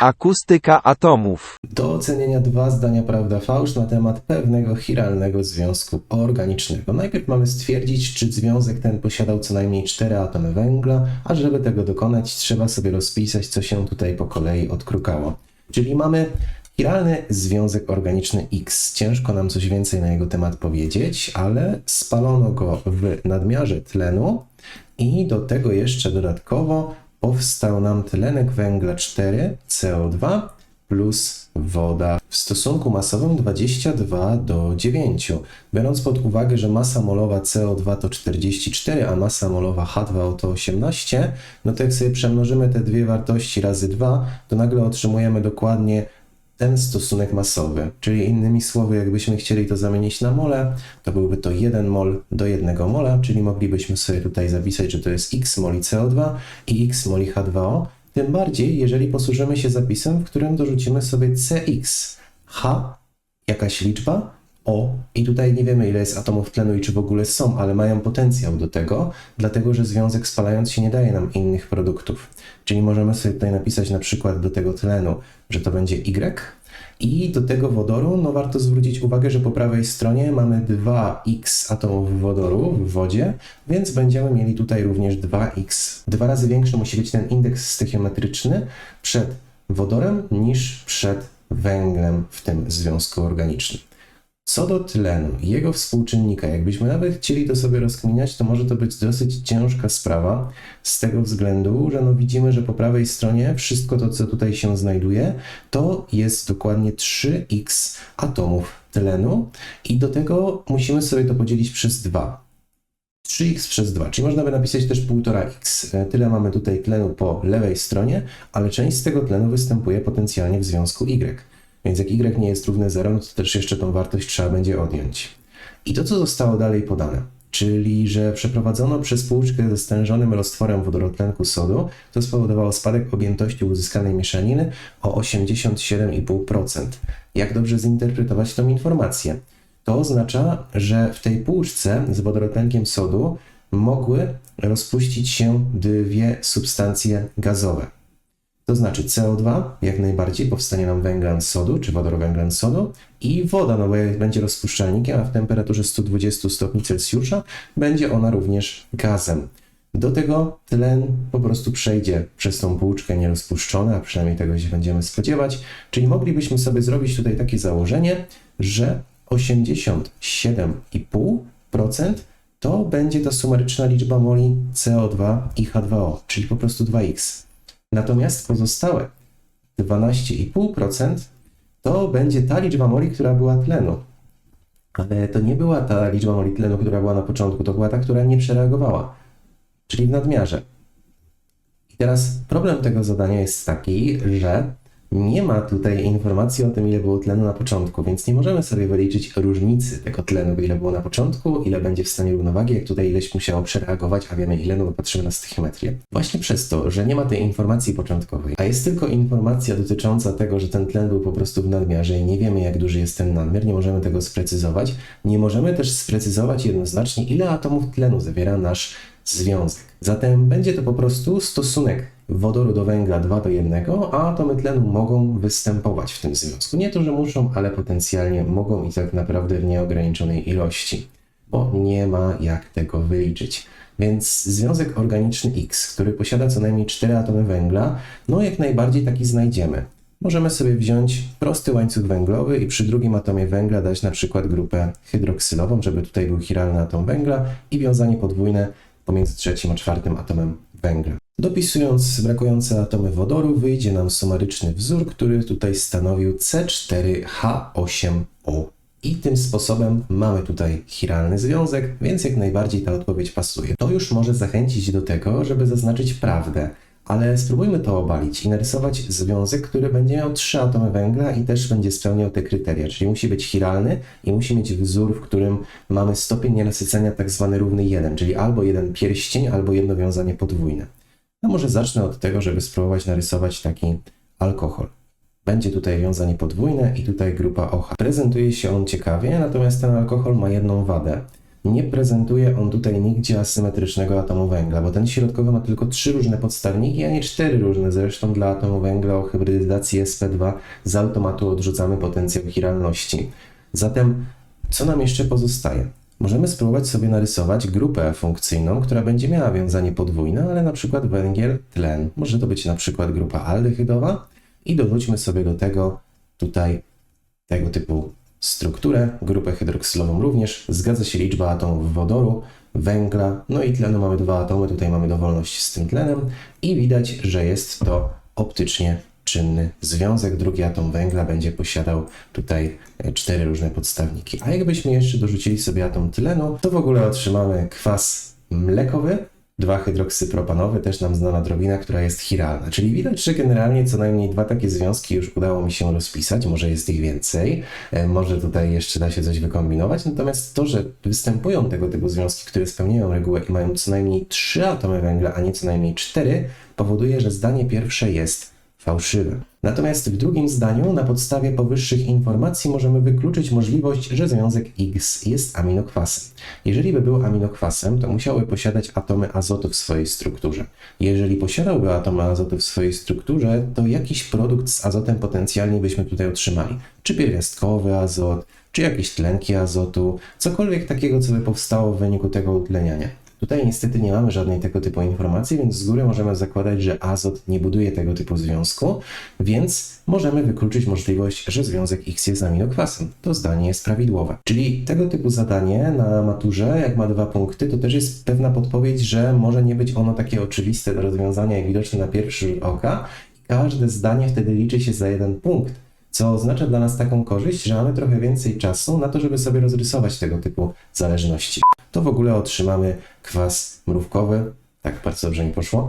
Akustyka atomów. Do ocenienia dwa zdania prawda fałsz na temat pewnego chiralnego związku organicznego. Najpierw mamy stwierdzić, czy związek ten posiadał co najmniej cztery atomy węgla, a żeby tego dokonać, trzeba sobie rozpisać, co się tutaj po kolei odkrukało. Czyli mamy chiralny związek organiczny X. Ciężko nam coś więcej na jego temat powiedzieć, ale spalono go w nadmiarze tlenu i do tego jeszcze dodatkowo powstał nam tlenek węgla 4, CO2 plus woda w stosunku masowym 22 do 9. Biorąc pod uwagę, że masa molowa CO2 to 44, a masa molowa H2O to 18, no to jak sobie przemnożymy te dwie wartości razy 2, to nagle otrzymujemy dokładnie ten stosunek masowy. Czyli innymi słowy, jakbyśmy chcieli to zamienić na mole, to byłby to 1 mol do 1 mola, czyli moglibyśmy sobie tutaj zapisać, że to jest x moli CO2 i x moli H2O. Tym bardziej, jeżeli posłużymy się zapisem, w którym dorzucimy sobie CX. H, jakaś liczba, O, i tutaj nie wiemy, ile jest atomów tlenu i czy w ogóle są, ale mają potencjał do tego, dlatego że związek spalając się nie daje nam innych produktów. Czyli możemy sobie tutaj napisać na przykład do tego tlenu, że to będzie Y, i do tego wodoru, no warto zwrócić uwagę, że po prawej stronie mamy 2x atomów wodoru w wodzie, więc będziemy mieli tutaj również 2x. Dwa razy większy musi być ten indeks stoichiometryczny przed wodorem niż przed węglem w tym związku organicznym. Co do tlenu i jego współczynnika, jakbyśmy nawet chcieli to sobie rozkminiać, to może to być dosyć ciężka sprawa z tego względu, że no widzimy, że po prawej stronie wszystko to, co tutaj się znajduje, to jest dokładnie 3x atomów tlenu i do tego musimy sobie to podzielić przez 2. 3x przez 2, czyli można by napisać też 1,5x. E, Tyle mamy tutaj tlenu po lewej stronie, ale część z tego tlenu występuje potencjalnie w związku y. Więc jak y nie jest równe 0, no to też jeszcze tą wartość trzeba będzie odjąć. I to, co zostało dalej podane, czyli że przeprowadzono przez płuczkę ze stężonym roztworem wodorotlenku sodu, to spowodowało spadek objętości uzyskanej mieszaniny o 87,5%. Jak dobrze zinterpretować tą informację? To oznacza, że w tej płuczce z wodorotlenkiem sodu mogły rozpuścić się dwie substancje gazowe. To znaczy CO2, jak najbardziej powstanie nam węglan sodu, czy wodorowęglan sodu i woda, no bo jak będzie rozpuszczalnikiem, a w temperaturze 120 stopni Celsjusza będzie ona również gazem. Do tego tlen po prostu przejdzie przez tą płuczkę nierozpuszczony, a przynajmniej tego się będziemy spodziewać. Czyli moglibyśmy sobie zrobić tutaj takie założenie, że 87,5% to będzie ta sumaryczna liczba moli CO2 i H2O, czyli po prostu 2x. Natomiast pozostałe 12,5% to będzie ta liczba moli, która była tlenu. Ale to nie była ta liczba moli tlenu, która była na początku, to była ta, która nie przereagowała, czyli w nadmiarze. I teraz problem tego zadania jest taki, że nie ma tutaj informacji o tym, ile było tlenu na początku, więc nie możemy sobie wyliczyć różnicy tego tlenu, ile było na początku, ile będzie w stanie równowagi, jak tutaj ileś musiało przereagować, a wiemy ile, no bo patrzymy na stoichiometrię. Właśnie przez to, że nie ma tej informacji początkowej, a jest tylko informacja dotycząca tego, że ten tlen był po prostu w nadmiarze i nie wiemy, jak duży jest ten nadmiar, nie możemy tego sprecyzować, nie możemy też sprecyzować jednoznacznie, ile atomów tlenu zawiera nasz związek. Zatem będzie to po prostu stosunek wodoru do węgla 2 do 1, a atomy tlenu mogą występować w tym związku. Nie to, że muszą, ale potencjalnie mogą i tak naprawdę w nieograniczonej ilości, bo nie ma jak tego wyliczyć. Więc związek organiczny X, który posiada co najmniej 4 atomy węgla, no jak najbardziej taki znajdziemy. Możemy sobie wziąć prosty łańcuch węglowy i przy drugim atomie węgla dać na przykład grupę hydroksylową, żeby tutaj był chiralny atom węgla i wiązanie podwójne pomiędzy trzecim a czwartym atomem węgla. Dopisując brakujące atomy wodoru, wyjdzie nam sumaryczny wzór, który tutaj stanowił C4H8O. I tym sposobem mamy tutaj chiralny związek, więc jak najbardziej ta odpowiedź pasuje. To już może zachęcić do tego, żeby zaznaczyć prawdę, ale spróbujmy to obalić i narysować związek, który będzie miał trzy atomy węgla i też będzie spełniał te kryteria, czyli musi być chiralny i musi mieć wzór, w którym mamy stopień nienasycenia tak zwany równy 1, czyli albo jeden pierścień, albo jedno wiązanie podwójne. No może zacznę od tego, żeby spróbować narysować taki alkohol. Będzie tutaj wiązanie podwójne i tutaj grupa OH. Prezentuje się on ciekawie, natomiast ten alkohol ma jedną wadę. Nie prezentuje on tutaj nigdzie asymetrycznego atomu węgla, bo ten środkowy ma tylko trzy różne podstawniki, a nie cztery różne. Zresztą dla atomu węgla o hybrydyzacji sp2 z automatu odrzucamy potencjał chiralności. Zatem co nam jeszcze pozostaje? Możemy spróbować sobie narysować grupę funkcyjną, która będzie miała wiązanie podwójne, ale na przykład węgiel, tlen. Może to być na przykład grupa aldehydowa i dorzućmy sobie do tego tutaj tego typu strukturę, grupę hydroksylową również. Zgadza się liczba atomów wodoru, węgla, no i tlenu mamy dwa atomy, tutaj mamy dowolność z tym tlenem i widać, że jest to optycznie czynny związek. Drugi atom węgla będzie posiadał tutaj e, cztery różne podstawniki. A jakbyśmy jeszcze dorzucili sobie atom tlenu, to w ogóle otrzymamy kwas mlekowy, 2-hydroksypropanowy, też nam znana drobina, która jest chiralna. Czyli widać, że generalnie co najmniej dwa takie związki już udało mi się rozpisać, może jest ich więcej, e, może tutaj jeszcze da się coś wykombinować, natomiast to, że występują tego typu związki, które spełniają regułę i mają co najmniej trzy atomy węgla, a nie co najmniej cztery, powoduje, że zdanie pierwsze jest fałszywe. Natomiast w drugim zdaniu, na podstawie powyższych informacji, możemy wykluczyć możliwość, że związek X jest aminokwasem. Jeżeli by był aminokwasem, to musiałby posiadać atomy azotu w swojej strukturze. Jeżeli posiadałby atomy azotu w swojej strukturze, to jakiś produkt z azotem potencjalnie byśmy tutaj otrzymali. Czy pierwiastkowy azot, czy jakieś tlenki azotu, cokolwiek takiego, co by powstało w wyniku tego utleniania. Tutaj niestety nie mamy żadnej tego typu informacji, więc z góry możemy zakładać, że azot nie buduje tego typu związku, więc możemy wykluczyć możliwość, że związek X jest aminokwasem. To zdanie jest prawidłowe. Czyli tego typu zadanie na maturze, jak ma dwa punkty, to też jest pewna podpowiedź, że może nie być ono takie oczywiste do rozwiązania, jak widoczne na pierwszy rzut oka. Każde zdanie wtedy liczy się za jeden punkt co oznacza dla nas taką korzyść, że mamy trochę więcej czasu na to, żeby sobie rozrysować tego typu zależności. To w ogóle otrzymamy kwas mrówkowy, tak bardzo dobrze mi poszło,